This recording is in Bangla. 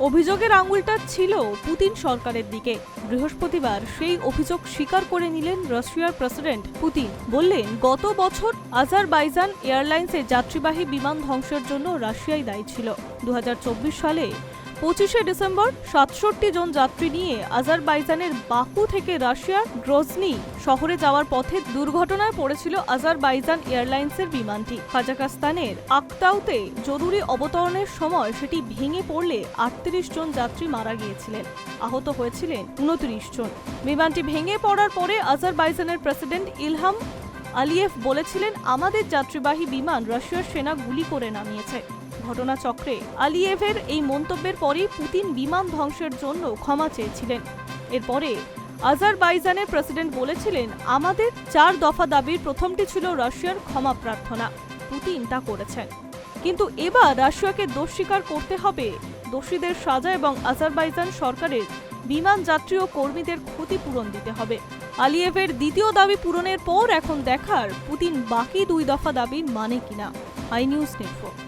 অভিযোগের আঙুলটা ছিল পুতিন সরকারের দিকে। বৃহস্পতিবার সেই অভিযোগ স্বীকার করে নিলেন রাশিয়ার প্রেসিডেন্ট পুতিন। বললেন, গত বছর আজারবাইজান এয়ারলাইন্সের যাত্রীবাহী বিমান ধ্বংসের জন্য রাশিয়াই দায়ী ছিল। দু হাজার চব্বিশ সালে পঁচিশে ডিসেম্বর সাতষট্টি জন যাত্রী নিয়ে আজারবাইজানের বাকু থেকে রাশিয়ার গ্রোজনি শহরে যাওয়ার পথে দুর্ঘটনায় পড়েছিল আজারবাইজান এয়ারলাইন্সের বিমানটি। কাজাকাস্তানের আকতাউতে জরুরি অবতরণের সময় সেটি ভেঙে পড়লে আটত্রিশ জন যাত্রী মারা গিয়েছিলেন। আহত হয়েছিলেন উনত্রিশ জন। বিমানটি ভেঙে পড়ার পরে আজারবাইজানের প্রেসিডেন্ট ইলহাম আলিয়েভ বলেছিলেন, আমাদের যাত্রীবাহী বিমান রাশিয়ার সেনা গুলি করে নামিয়েছে। ঘটনাচক্রে আলিয়েভের এই মন্তব্যের পরেই পুতিন বিমান ধ্বংসের জন্য ক্ষমা চেয়েছিলেন। এরপরে আজারবাইজানের প্রেসিডেন্ট বলেছিলেন, আমাদের চার দফা দাবির প্রথমটি ছিল রাশিয়ার ক্ষমা প্রার্থনা। পুতিন তা করেছেন। কিন্তু এবার রাশিয়াকে দোষ স্বীকার করতে হবে। দোষীদের সাজা এবং আজারবাইজান সরকারের বিমান যাত্রী ও কর্মীদের ক্ষতিপূরণ দিতে হবে। আলিয়েভের দ্বিতীয় দাবি পূরণের পর এখন দেখার পুতিন বাকি দুই দফা দাবির মানে কিনা। I news network.